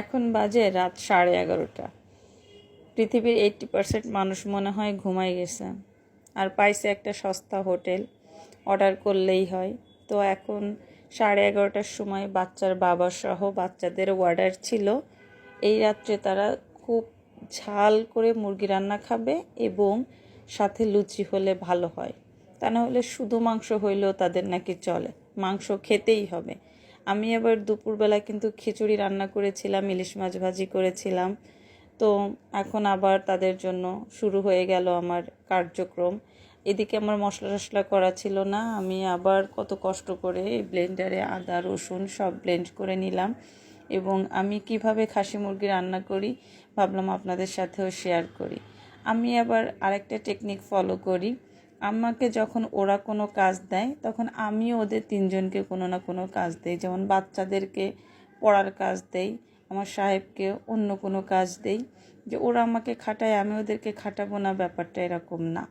এখন বাজে রাত সাড়ে এগারোটা। পৃথিবীর এইট্টি পার্সেন্ট মানুষ মনে হয় ঘুমাই গেছে। আর পাইছে একটা সস্তা হোটেল, অর্ডার করলেই হয়। তো এখন সাড়ে এগারোটার সময় বাচ্চার বাবা সহ বাচ্চাদের অর্ডার ছিল। এই রাত্রে তারা খুব ঝাল করে মুরগি রান্না খাবে এবং সাথে লুচি হলে ভালো হয়। তা না হলে শুধু মাংস হইলেও তাদের নাকি চলে। মাংস খেতেই হবে। আমি আবার দুপুরবেলা কিন্তু খিচুড়ি রান্না করেছিলাম, ইলিশ মাছ ভাজি করেছিলাম। তো এখন আবার তাদের জন্য শুরু হয়ে গেল আমার কার্যক্রম। এদিকে আমার মশলা টশলা করা ছিল না, আমি আবার কত কষ্ট করে ব্লেন্ডারে আদা, রসুন সব ব্লেন্ড করে নিলাম এবং আমি কীভাবে খাসি মুরগি রান্না করি ভাবলাম আপনাদের সাথেও শেয়ার করি। আমি আবার আরেকটা টেকনিক ফলো করি আমাকে যখন ওরা কোনো কাজ দেয়, তখন আমিও ওদের তিনজনকে কোনো না কোনো কাজ দেই। যেমন বাচ্চাদেরকে পড়ার কাজ দেই, আমার সাহেবকে অন্য কোনো কাজ দেই। যে ওরা আমাকে খাটায়, আমি ওদেরকে খাটাবো না, ব্যাপারটা এরকম না।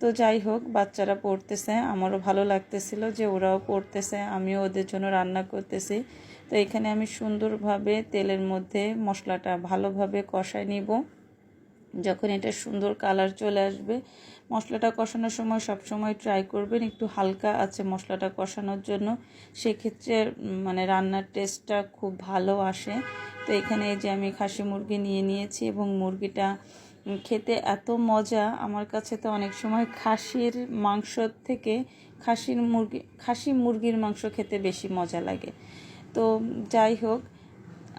তো যাই হোক, বাচ্চারা পড়তেছে, আমারও ভালো লাগতেছিল যে ওরাও পড়তেছে, আমিও ওদের জন্য রান্না করতেছি। তো এখানে আমি সুন্দরভাবে তেলের মধ্যে মশলাটা ভালোভাবে কষায় নিব। যখন এটা সুন্দর কালার চলে আসবে, মশলাটা কষানোর সময় সব সময় ট্রাই করবেন একটু হালকা আছে মশলাটা কষানোর জন্য। সেক্ষেত্রে মানে রান্নার টেস্টটা খুব ভালো আসে। তো এখানে যে আমি খাসি মুরগি নিয়ে নিয়েছি এবং মুরগিটা খেতে এত মজা। আমার কাছে তো অনেক সময় খাসির মাংস থেকে খাসির মুরগি, খাসি মুরগির মাংস খেতে বেশি মজা লাগে। তো যাই হোক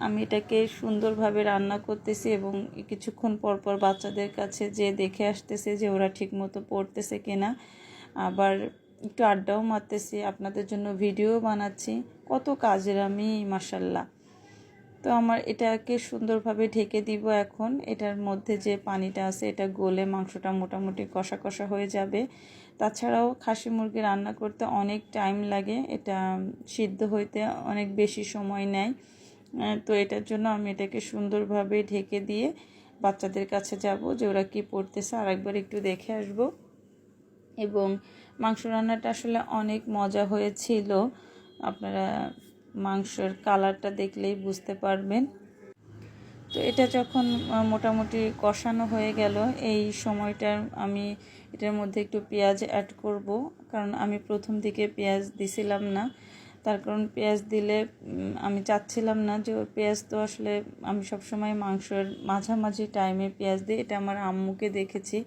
আমি এটাকে সুন্দরভাবে রান্না করতেছি এবং কিছুক্ষণ পর পর বাচ্চাদের কাছে যে দেখে আসতেছে যে ওরা ঠিক মতো পড়তেছে কিনা। আবার একটু আড্ডাও মারতেছি, আপনাদের জন্য ভিডিও বানাচ্ছি। কত কাজের আমি মাসাল্লাহ তো আমার এটাকে সুন্দরভাবে ঢেকে দিব এখন। এটার মধ্যে যে পানিটা আছে, এটা গলে মাংসটা মোটামুটি কষা কষা হয়ে যাবে। তাছাড়াও খাসি মুরগি রান্না করতে অনেক টাইম লাগে। এটা সিদ্ধ হইতে অনেক বেশি সময় নেয়। তো এটার জন্য আমি এটাকে সুন্দরভাবে ঢেকে দিয়ে বাচ্চাদের কাছে যাব যে ওরা কী পড়তেছে। আর একবার একটু দেখে আসব। এবং মাংস রান্নাটা আসলে অনেক মজা হয়েছিল। আপনারা মাংসের কালারটা দেখলেই বুঝতে পারবেন। তো এটা যখন মোটামুটি কষানো হয়ে গেল, এই সময়টা আমি এটার মধ্যে একটু পেঁয়াজ অ্যাড করব। কারণ আমি প্রথম দিকে পেঁয়াজ দিছিলাম না। তার কারণ পেঁয়াজ দিলে আমি চাচ্ছিলাম না যে পেঁয়াজ তো আসলে আমি সবসময় মাংসের মাঝামাঝি টাইমে পেঁয়াজ দিই। এটা আমার আম্মুকে দেখেছি।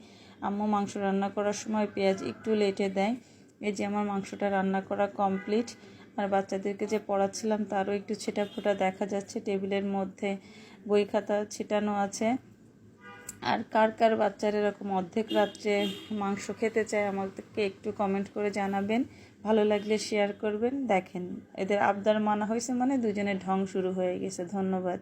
আম্মু মাংস রান্না করার সময় পেঁয়াজ একটু লেটে দেয়। এই যে আমার মাংসটা রান্না করা কমপ্লিট আর বাচ্চাদেরকে যে পড়াচ্ছিলাম তারও একটু ছেটা ফোটা দেখা যাচ্ছে। টেবিলের মধ্যে বই খাতা ছিটানো আছে। আর কার কার বাচ্চারা এরকম অর্ধেক রাত্রে মাংস খেতে চায় আমাদেরকে একটু কমেন্ট করে জানাবেন। ভালো লাগলে শেয়ার করবেন। দেখেন, এদের আবদার মানা হয়েছে মানে দুজনের ঢং শুরু হয়ে গেছে। ধন্যবাদ।